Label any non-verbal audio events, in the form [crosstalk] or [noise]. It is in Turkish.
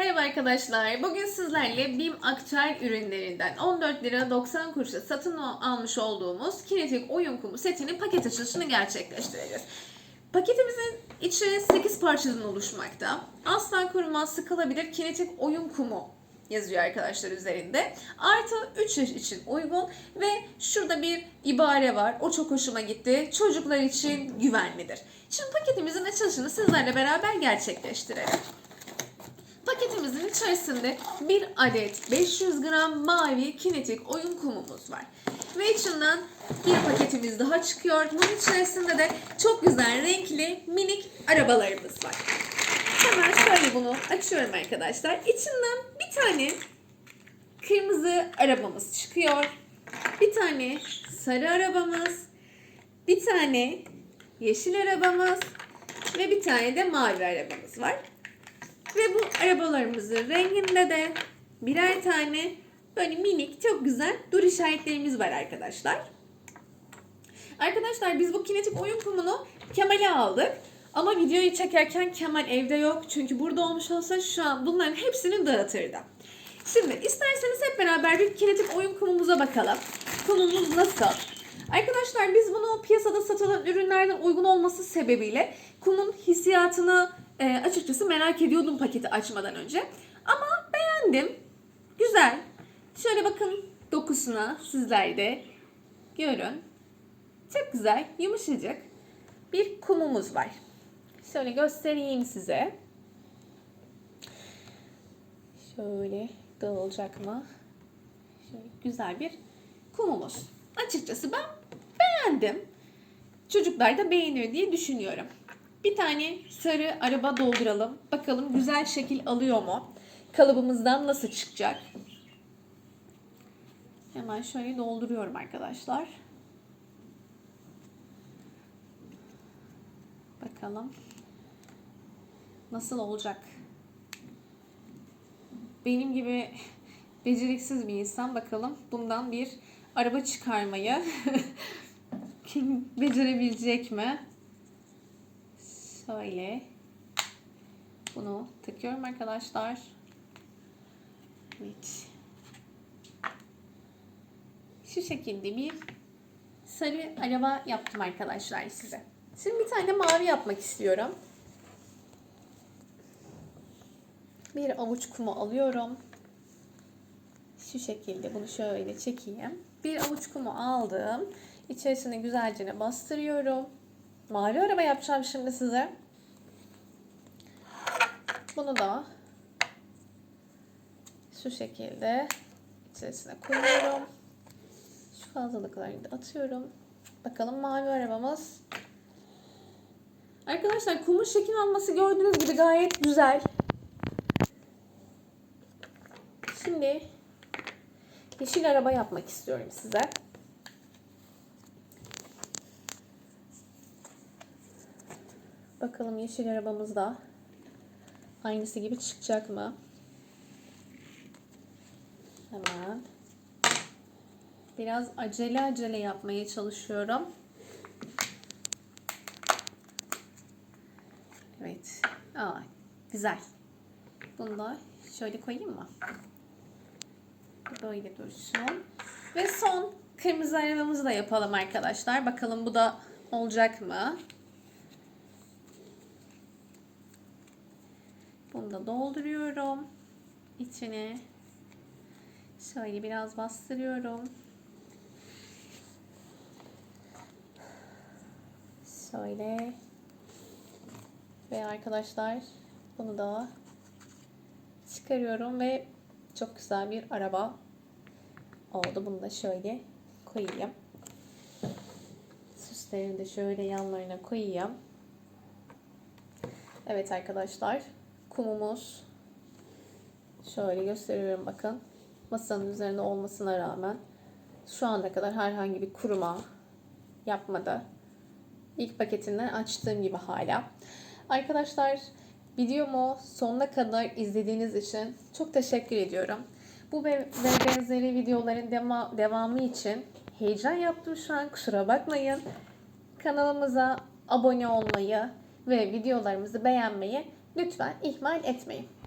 Merhaba arkadaşlar. Bugün sizlerle BİM aktüel ürünlerinden 14 lira 90 kuruşa satın almış olduğumuz kinetik oyun kumu setinin paket açılışını gerçekleştireceğiz. Paketimizin içi 8 parçadan oluşmakta. Asla kurumaz sıkılabilir kinetik oyun kumu yazıyor arkadaşlar üzerinde. Artı 3 yaş için uygun ve şurada bir ibare var. O çok hoşuma gitti. Çocuklar için güvenlidir. Şimdi paketimizin açılışını sizlerle beraber gerçekleştirelim. Paketimizin içerisinde bir adet 500 gram mavi kinetik oyun kumumuz var. Ve içinden bir paketimiz daha çıkıyor. Bunun içerisinde de çok güzel renkli minik arabalarımız var. Hemen şöyle bunu açıyorum arkadaşlar. İçinden bir tane kırmızı arabamız çıkıyor. Bir tane sarı arabamız. Bir tane yeşil arabamız. Ve bir tane de mavi arabamız var. Ve bu arabalarımızın renginde de birer tane böyle minik çok güzel dur işaretlerimiz var arkadaşlar. Arkadaşlar biz bu kinetik oyun kumunu Kemal'e aldık. Ama videoyu çekerken Kemal evde yok. Çünkü burada olmuş olsa şu an bunların hepsini dağıtırdı. Şimdi isterseniz hep beraber bir kinetik oyun kumumuza bakalım. Kumumuz nasıl? Arkadaşlar biz bunu piyasada satılan ürünlerden uygun olması sebebiyle kumun hissiyatını e, açıkçası merak ediyordum paketi açmadan önce. Ama beğendim. Güzel. Şöyle bakın dokusuna sizler de görün. Çok güzel, yumuşacık bir kumumuz var. Şöyle göstereyim size. Şöyle dağılacak mı? Şöyle güzel bir kumumuz. Açıkçası ben beğendim. Çocuklar da beğenir diye düşünüyorum. Bir tane sarı araba dolduralım. Bakalım güzel şekil alıyor mu? Kalıbımızdan nasıl çıkacak? Hemen şöyle dolduruyorum arkadaşlar. Bakalım nasıl olacak? Benim gibi beceriksiz bir insan bakalım bundan bir araba çıkarmayı [laughs] becerebilecek mi? Şöyle bunu takıyorum arkadaşlar. Evet. Şu şekilde bir sarı araba yaptım arkadaşlar size. Şimdi bir tane mavi yapmak istiyorum. Bir avuç kumu alıyorum. Şu şekilde bunu şöyle çekeyim. Bir avuç kumu aldım. İçerisine güzelce bastırıyorum. Mavi araba yapacağım şimdi size. Bunu da şu şekilde içerisine koyuyorum. Şu fazlalıklarını da atıyorum. Bakalım mavi arabamız. Arkadaşlar kumun şekil alması gördüğünüz gibi gayet güzel. Şimdi yeşil araba yapmak istiyorum size. Bakalım yeşil arabamız da aynısı gibi çıkacak mı? Hemen. Biraz acele acele yapmaya çalışıyorum. Evet. Aa, güzel. Bunu da şöyle koyayım mı? Böyle dursun. Ve son kırmızı arabamızı da yapalım arkadaşlar. Bakalım bu da olacak mı? Bunu da dolduruyorum. İçine şöyle biraz bastırıyorum. Şöyle ve arkadaşlar bunu da çıkarıyorum ve çok güzel bir araba oldu. Bunu da şöyle koyayım. Süslerini de şöyle yanlarına koyayım. Evet arkadaşlar kumumuz şöyle gösteriyorum bakın. Masanın üzerinde olmasına rağmen şu ana kadar herhangi bir kuruma yapmadı. İlk paketinden açtığım gibi hala. Arkadaşlar videomu sonuna kadar izlediğiniz için çok teşekkür ediyorum. Bu ve benzeri videoların devamı için heyecan yaptım şu an kusura bakmayın. Kanalımıza abone olmayı ve videolarımızı beğenmeyi lütfen ihmal etmeyin.